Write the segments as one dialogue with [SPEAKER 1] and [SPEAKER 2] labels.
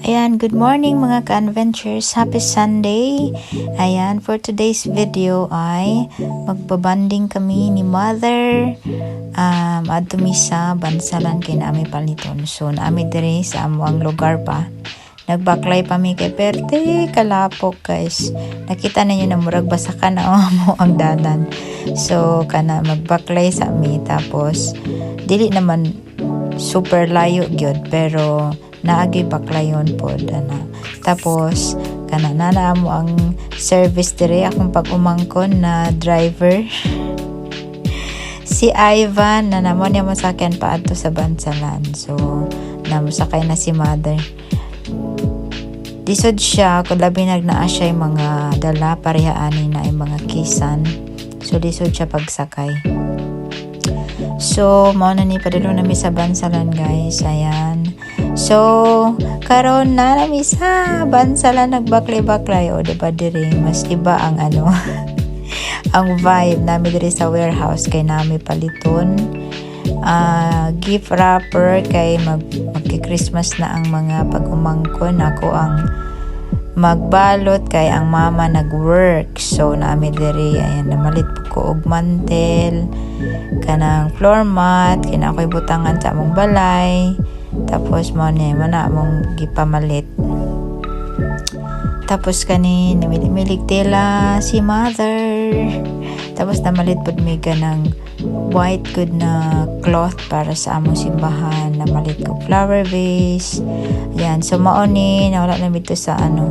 [SPEAKER 1] Ayan, good morning mga ka-adventures. Happy Sunday. Ayan, for today's video ay magbabanding kami ni Mother um, at sa bansalan kay naami paliton. So, naami dire sa amuang lugar pa. Nagbaklay pa mi kay Perte, kalapok guys. Nakita ninyo na murag basa ka na mo ang dadan. So, kana magbaklay sa mi. Tapos, dili naman super layo gyud pero naagi baklayon pod ana tapos kana nana mo ang service dire akong pag-umangkon na driver si Ivan na namo niya masakyan pa adto sa Bansalan so namusakay na si mother Lisod siya, kung labi nagnaa siya yung mga dala, parehaani na yung mga kisan. So, lisod siya pagsakay. So, mao na ni padulong nami sa Bansalan guys. Ayan. So, karon na nami sa Bansalan nagbaklay-baklay. O diba diri? Mas iba ang ano ang vibe nami diri sa warehouse kay nami paliton. Ah gift wrapper kay mag magki-Christmas na ang mga pag-umangkon. Ako ang magbalot kay ang mama nag-work. So nami diri ayan namalit po ko og mantel kanang floor mat kina ako'y butangan sa among balay tapos mo ni mana mong gipamalit. Tapos kani namili-milig tela si mother. Tapos namalit pod mi ng white good na cloth para sa among simbahan. Namalit ko flower vase. Yan so mao ni nawala na mi to sa ano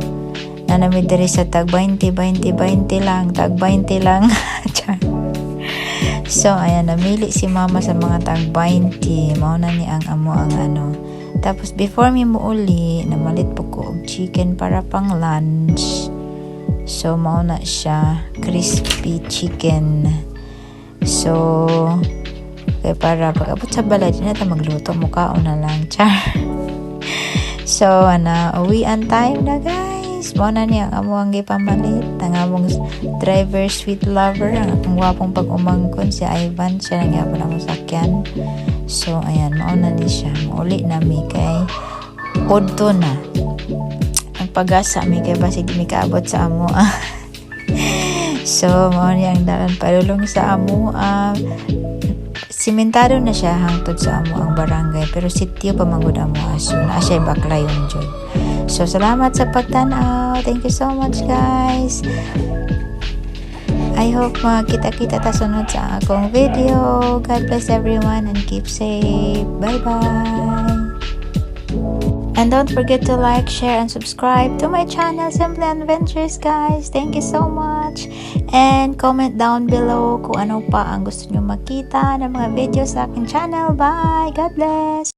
[SPEAKER 1] na namin diri sa tag 20 20 20 lang tag 20 lang. So, ayan, namili si mama sa mga tag 20. Mao na ni ang amo ang ano. Tapos, before mi muuli, namalit po ko og chicken para pang lunch. So, mao na siya. Crispy chicken. So, kaya para pag sa balay, na ta magluto. Mukhaon na lang. Char. So, ana, uwian time na guys. Mao na niya ang amo ang gipamalit. Ang among driver, sweet lover, ang akong wapong pag-umangkon si Ivan. Siya lang yapon ang sakyan. So, ayan, mao na ni siya. Mauli na mi kay Udto na. Ang pag-asa mi kay basig mi kaabot sa amo. so, mao ni ang dalan palulong sa amo. ah, simentado na siya hangtod sa amo ang barangay pero sityo pa manggod amo aso na siya baklayon jud so salamat sa pagtanaw thank you so much guys I hope makita-kita ta sunod sa akong video God bless everyone and keep safe bye bye And don't forget to like, share, and subscribe to my channel, Simply Adventures, guys. Thank you so much. And comment down below kung ano pa ang gusto nyo makita ng mga videos sa aking channel. Bye! God bless!